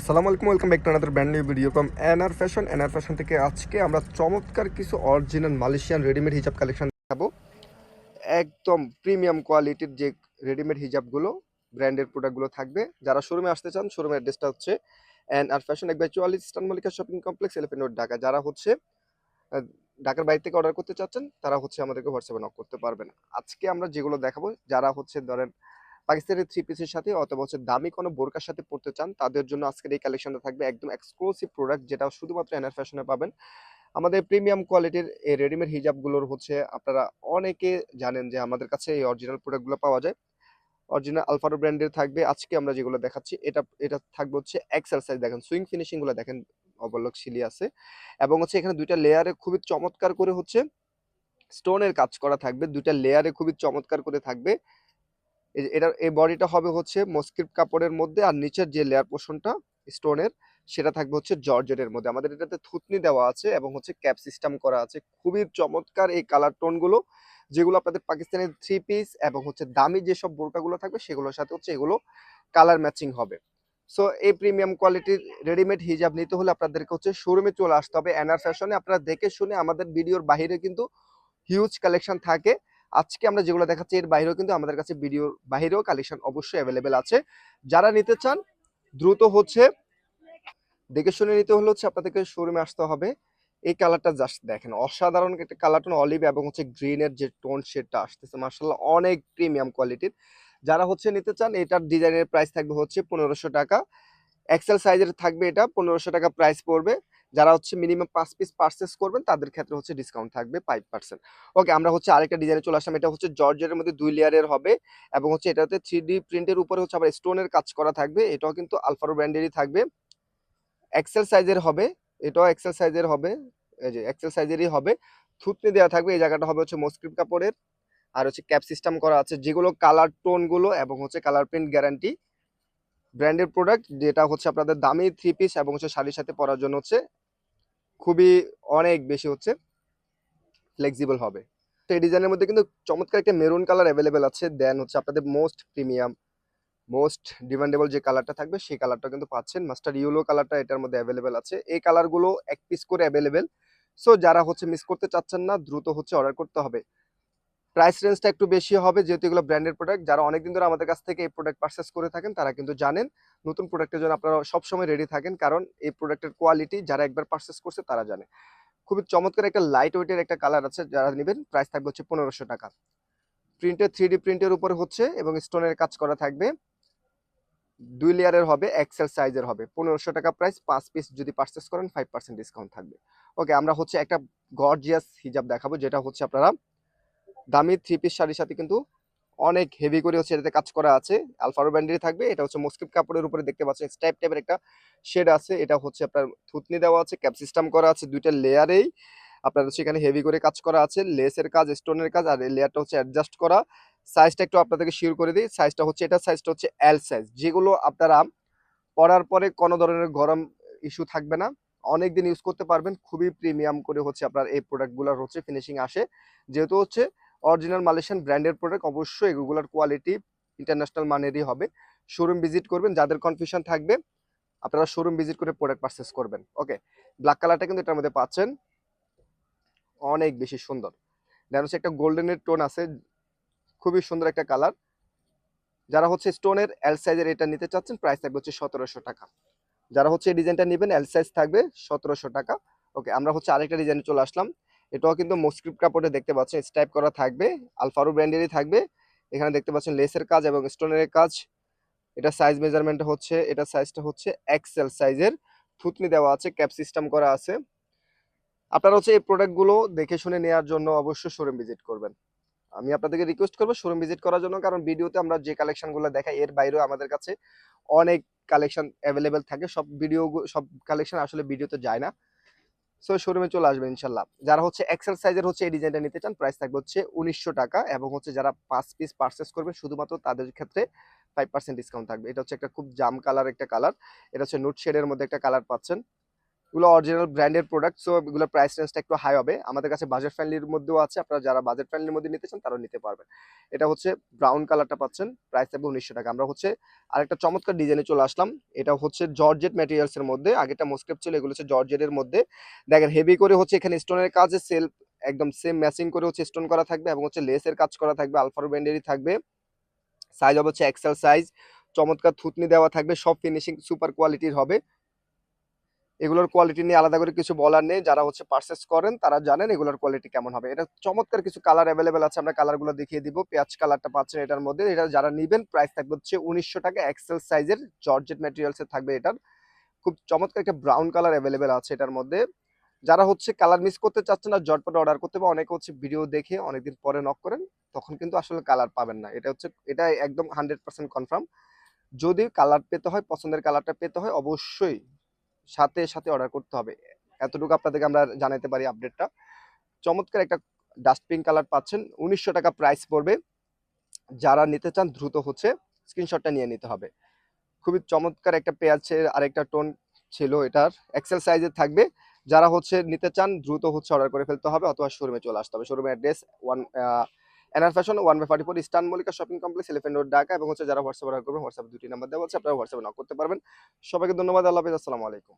আসসালামু আলাইকুম welcome back to another brand new video from NR Fashion NR Fashion থেকে আজকে আমরা চমৎকার কিছু অরিজিনাল মালয়েশিয়ান রেডিমেড হিজাব কালেকশন দেখাবো। একদম প্রিমিয়াম কোয়ালিটির যে রেডিমেড হিজাবগুলো ব্র্যান্ডের প্রোডাক্টগুলো থাকবে। যারা শোরুমে আসতে চান শোরুমের অ্যাড্রেসটা হচ্ছে এন আর ফ্যাশন এক বাই চুয়াল্লিশ স্টান Mallika shopping complex Elephant Road Dhaka. যারা হচ্ছে ঢাকার বাইরে থেকে অর্ডার করতে চাচ্ছেন, তারা হচ্ছে আমাদেরকে হোয়াটসঅ্যাপে নক করতে পারবেন। আজকে আমরা যেগুলো দেখাবো, যারা হচ্ছে ধরেন পাকিস্তানের থ্রি পিসের সাথে অথবা হচ্ছে দামি কোনো বোরকার সাথে পড়তে চান, তাদের জন্য আজকের এই কালেকশনটা থাকবে একদম এক্সক্লুসিভ প্রোডাক্ট যেটা শুধুমাত্র এনআর ফ্যাশনে পাবেন। আমাদের প্রিমিয়াম কোয়ালিটির এই রেডিমেড হিজাবগুলোর হচ্ছে আপনারা অনেকে জানেন যে আমাদের কাছে এই অরিজিনাল প্রোডাক্টগুলো পাওয়া যায়। অরিজিনাল আলফারো ব্র্যান্ডের থাকবে। আজকে আমরা যেগুলো দেখাচ্ছি, এটা এটা থাকবে হচ্ছে এক্সেল সাইজ দেখেন সুইং ফিনিশিংগুলো দেখেন, অবলক শিলি আছে। এবং হচ্ছে এখানে দুইটা লেয়ারে খুবই চমৎকার করে হচ্ছে স্টোনের কাজ করা থাকবে। দুইটা লেয়ারে খুবই চমৎকার করে থাকবে। এটার এই বডিটা হবে হচ্ছে মস্কিপ কাপড়ের মধ্যে আর নিচের যে লেয়ার পোর্শনটা স্টোনের সেটা থাকবে হচ্ছে জর্জেটের মধ্যে। আমাদের এটাতে থুতনি দেওয়া আছে এবং হচ্ছে ক্যাপ সিস্টেম করা আছে। খুবই চমৎকার এই কালার টোনগুলো যেগুলো আপনাদের পাকিস্তানের থ্রি পিস এবং হচ্ছে দামি যেসব বোরকাগুলো থাকবে, সেগুলোর সাথে হচ্ছে এগুলো কালার ম্যাচিং হবে। সো এই প্রিমিয়াম কোয়ালিটির রেডিমেড হিজাব নিতে হলে আপনাদেরকে হচ্ছে শোরুমে চলে আসতে হবে। এনআর ফ্যাশনে আপনারা দেখে শুনে আমাদের ভিডিওর বাইরে কিন্তু হিউজ কালেকশন থাকে। আজকে আমরা যেগুলো দেখাচ্ছি, এর বাইরেও কিন্তু আমাদের কাছে ভিডিওর বাইরেও কালেকশন অবশ্যই অ্যাভেলেবেল আছে। যারা নিতে চান, দ্রুত হচ্ছে, দেখে শুনে নিতে হলে হচ্ছে আপনাদেরকে শোরুমে আসতে হবে। এই কালারটা জাস্ট দেখেন, অসাধারণ একটা কালার টোন অলিভ এবং হচ্ছে গ্রিনের যে টোন শেডটা আসতেছে মার্শাল্লাহ অনেক প্রিমিয়াম কোয়ালিটির যারা হচ্ছে নিতে চান, এটার ডিজাইনের প্রাইস থাকবে হচ্ছে পনেরোশো টাকা। এক্সেল সাইজের থাকবে এটা, পনেরোশো টাকা প্রাইস পড়বে। যারা হচ্ছে মিনিমাম পাঁচ পিস পার্সেস করবেন, তাদের ক্ষেত্রে হচ্ছে ডিসকাউন্ট থাকবে ফাইভ পার্সেন্ট ওকে আমরা হচ্ছে আরেকটা ডিজাইনে চলে আসলাম, এটা হচ্ছে জর্জের মধ্যে দুই লেয়ারের হবে এবং হচ্ছে এটাতে থ্রি ডি প্রিন্টের উপরে হচ্ছে আবার স্টোনের কাজ করা থাকবে, এটাও কিন্তু আলফারো ব্র্যান্ডেরই থাকবে। এক্সেল সাইজের হবে, এটাও এক্সেল সাইজের হবে, এই যে এক্সেল সাইজেরই হবে। থুতনি দেওয়া থাকবে, এই জায়গাটা হবে হচ্ছে মস্ক্রিপ কাপড়ের। আর হচ্ছে ক্যাপ সিস্টেম করা আছে, যেগুলো কালার টোনগুলো এবং হচ্ছে কালার প্রিন্ট গ্যারান্টি ব্র্যান্ডের প্রোডাক্ট যেটা হচ্ছে আপনাদের দামি থ্রি পিস এবং হচ্ছে শাড়ির সাথে পরার জন্য হচ্ছে খুবই অনেক বেশি হচ্ছে ফ্লেক্সিবল হবে। তো এই ডিজাইনের মধ্যে কিন্তু চমৎকার একটা মেরুন কালার অ্যাভেলেবেল আছে। দেন হচ্ছে আপনাদের মোস্ট প্রিমিয়াম মোস্ট ডিমান্ডেবল যে কালারটা থাকবে, সেই কালারটা কিন্তু পাচ্ছেন। মাস্টার ইউলো কালারটা এটার মধ্যে অ্যাভেলেবেল আছে। এই কালারগুলো এক পিস করে অ্যাভেলেবেল সো যারা হচ্ছে মিস করতে চাচ্ছেন না, দ্রুত হচ্ছে অর্ডার করতে হবে। প্রাইস রেঞ্জটা একটু বেশি হবে, যেহেতু এগুলো ব্র্যান্ডেড প্রোডাক্ট যারা অনেকদিন ধরে আমাদের কাছ থেকে এই প্রোডাক্ট পারচেস করে থাকেন, তারা কিন্তু জানেন, নতুন প্রোডাক্টের জন্য আপনারা সবসময় রেডি থাকেন, কারণ এই প্রোডাক্টের কোয়ালিটি যারা একবার পারচেস করছে, তারা জানে। খুবই চমৎকার একটা লাইট ওয়েটের একটা কালার আছে, যারা নেবেন প্রাইস থাকবে হচ্ছে পনেরোশো টাকা। প্রিন্টের থ্রি ডি প্রিন্টের উপরে হচ্ছে এবং স্টোনের কাজ করা থাকবে। দুই লেয়ারের হবে এক্সেল সাইজের হবে। পনেরোশো টাকা প্রাইস পাঁচ পিস যদি পারচেস করেন ফাইভ পার্সেন্ট ডিসকাউন্ট থাকবে। ওকে আমরা হচ্ছে একটা গর্জিয়াস হিজাব দেখাবো, যেটা হচ্ছে আপনারা দামি থ্রি পিস শাড়ির সাথে কিন্তু অনেক হেভি করে হচ্ছে এটাতে কাজ করা আছে। আলফারো ব্র্যান্ডেরই থাকবে, এটা হচ্ছে মস্কিপ কাপড়ের উপরে দেখতে পাচ্ছেন স্টাইপ টাইপের একটা শেড আছে। এটা হচ্ছে আপনার থুতনি দেওয়া আছে ক্যাপ সিস্টেম করা আছে দুইটা লেয়ারেই আপনার এখানে হেভি করে কাজ করা আছে লেসের কাজ স্টোনের কাজ, আর লেয়ারটা হচ্ছে অ্যাডজাস্ট করা। সাইজটা একটু আপনাদেরকে শিওর করে দিই। সাইজটা হচ্ছে, এটা সাইজটা হচ্ছে এল সাইজ যেগুলো আপনারা পরার পরে কোনো ধরনের গরম ইস্যু থাকবে না। অনেক দিন ইউজ করতে পারবেন, খুবই প্রিমিয়াম করে হচ্ছে আপনার এই প্রোডাক্টগুলোর হচ্ছে ফিনিশিং আসে। যেহেতু হচ্ছে অরিজিনাল মালয়েশিয়ান ব্র্যান্ডের প্রোডাক্ট অবশ্যই এগুলোর কোয়ালিটি ইন্টারন্যাশনাল মানেরই হবে। শোরুম ভিজিট করবেন, যাদের কনফিউশন থাকবে, আপনারা শোরুম ভিজিট করে প্রোডাক্ট পারচেস করবেন। ওকে ব্ল্যাক কালারটা কিন্তু এটার মধ্যে পাচ্ছেন। অনেক বেশি সুন্দর। দেন হচ্ছে একটা গোল্ডেনের টোন আছে, খুবই সুন্দর একটা কালার যারা হচ্ছে স্টোনের এল সাইজের এটা নিতে চাচ্ছেন প্রাইস থাকবে হচ্ছে সতেরোশো টাকা। যারা হচ্ছে এই ডিজাইনটা নেবেন এল সাইজ থাকবে সতেরোশো টাকা। ওকে আমরা হচ্ছে আরেকটা ডিজাইনে চলে আসলাম। এটাও কিন্তু মস্ক্রিপ্ট কাপড়ে দেখতে পাচ্ছেন স্টাইপ করা থাকবে আলফারো ব্র্যান্ডেরই থাকবে, এখানে দেখতে পাচ্ছেন লেসের কাজ এবং স্টোনের কাজ, এটা সাইজ মেজারমেন্ট হচ্ছে, এটা সাইজটা হচ্ছে এক্সেল সাইজের থুতনি দেওয়া আছে ক্যাপ সিস্টেম করা আছে, আপনারা হচ্ছে এই প্রোডাক্টগুলো দেখে শুনে নেওয়ার জন্য অবশ্যই শোরুম ভিজিট করবেন। আমি আপনাদেরকে রিকোয়েস্ট করব শোরুম ভিজিট করার জন্য, কারণ ভিডিওতে আমরা যে কালেকশনগুলো দেখাই, এর বাইরেও আমাদের কাছে অনেক কালেকশন অ্যাভেলেবেল থাকে, সব ভিডিও সব কালেকশন আসলে ভিডিওতে যায় না। সো শোরুমে চলে আসবেন ইনশাল্লাহ। যারা হচ্ছে এক্সেল সাইজের হচ্ছে এই ডিজাইনটা নিতে চান প্রাইস থাকবে হচ্ছে উনিশশো টাকা এবং হচ্ছে যারা পাঁচ পিস পারচেস করবে, শুধুমাত্র তাদের ক্ষেত্রে ফাইভ পার্সেন্ট ডিসকাউন্ট থাকবে। এটা হচ্ছে একটা খুব জাম কালার একটা কালার এটা হচ্ছে নোট শেডের মধ্যে একটা কালার পাচ্ছেন। এগুলো অরিজিনাল ব্র্যান্ডের প্রোডাক্ট সো এগুলোর প্রাইস রেঞ্জটা একটু হাই হবে। আমাদের কাছে বাজেট ফ্রেন্ডলির মধ্যেও আছে, আপনারা যারা বাজেট ফ্রেন্ডলির মধ্যে নিতে চান তারাও নিতে পারবেন। এটা হচ্ছে ব্রাউন কালারটা পাচ্ছেন প্রাইস থাকবে উনিশশো টাকা। আমরা হচ্ছে আরেকটা চমৎকার ডিজাইনে চলে আসলাম। এটা হচ্ছে জর্জেট ম্যাটেরিয়ালস এর মধ্যে আগেটা মোস্কেপ ছিল, এগুলো হচ্ছে জর্জেটের মধ্যে। দেখেন হেভি করে হচ্ছে এখানে স্টোনের কাজে সেলফ একদম সেম ম্যাচিং করে হচ্ছে স্টোন করা থাকবে এবং হচ্ছে লেসের কাজ করা থাকবে আলফার ব্যান্ডেরই থাকবে। সাইজ হবে হচ্ছে এক্সেল সাইজ চমৎকার থুতনি দেওয়া থাকবে, সব ফিনিশিং সুপার কোয়ালিটির হবে। এগুলোর কোয়ালিটি নিয়ে আলাদা করে কিছু বলার নেই। যারা হচ্ছে পারচেস করেন, তারা জানেন এগুলোর কোয়ালিটি কেমন হবে। এটা চমৎকার কিছু কালার অ্যাভেলেবেল আছে, আমরা কালারগুলো দেখিয়ে দিব। পেঁয়াজ কালারটা পাচ্ছেন এটার মধ্যে। এটা যারা নিবেন প্রাইস থাকবে হচ্ছে উনিশশো টাকা। এক্সেল সাইজের জর্জেট ম্যাটেরিয়ালস থাকবে এটার। খুব চমৎকার একটা ব্রাউন কালার অ্যাভেলেবেল আছে এটার মধ্যে। যারা হচ্ছে কালার মিস করতে চাচ্ছেন না জটপট অর্ডার করতে বা অনেকে হচ্ছে ভিডিও দেখে অনেকদিন পরে নক করেন, তখন কিন্তু আসলে কালার পাবেন না। এটা হচ্ছে, এটা একদম হান্ড্রেড পার্সেন্ট কনফার্ম যদি কালার পেতে হয়, পছন্দের কালারটা পেতে হয়, অবশ্যই সাথে সাথে অর্ডার করতে হবে। এতটুকু আপনাদেরকে আমরা জানাতে পারি আপডেটটা চমৎকার একটা ডাস্টবিন কালার পাচ্ছেন। উনিশশো টাকা প্রাইস পড়বে। যারা নিতে চান দ্রুত হচ্ছে স্ক্রিনশটটা নিয়ে নিতে হবে। খুবই চমৎকার একটা পেঁয়াজের আরেকটা টোন ছিল এটার। এক্সেল সাইজের থাকবে। যারা হচ্ছে নিতে চান দ্রুত হচ্ছে অর্ডার করে ফেলতে হবে অথবা শোরুমে চলে আসতে হবে। শোরুমের address one NR fashion one by forty four eastern Mallika shopping complex elephant road Dhaka এবং হচ্ছে যারা হোয়াটসঅ্যাপ করবেন হোয়াটসঅ্যাপ দুটি নাম্বার দেওয়া হচ্ছে আপনারা হোয়াটসঅ্যাপে নক করতে পারবেন। সবাইকে ধন্যবাদ, আল্লাহ হাফিজ, আসসালামু আলাইকুম।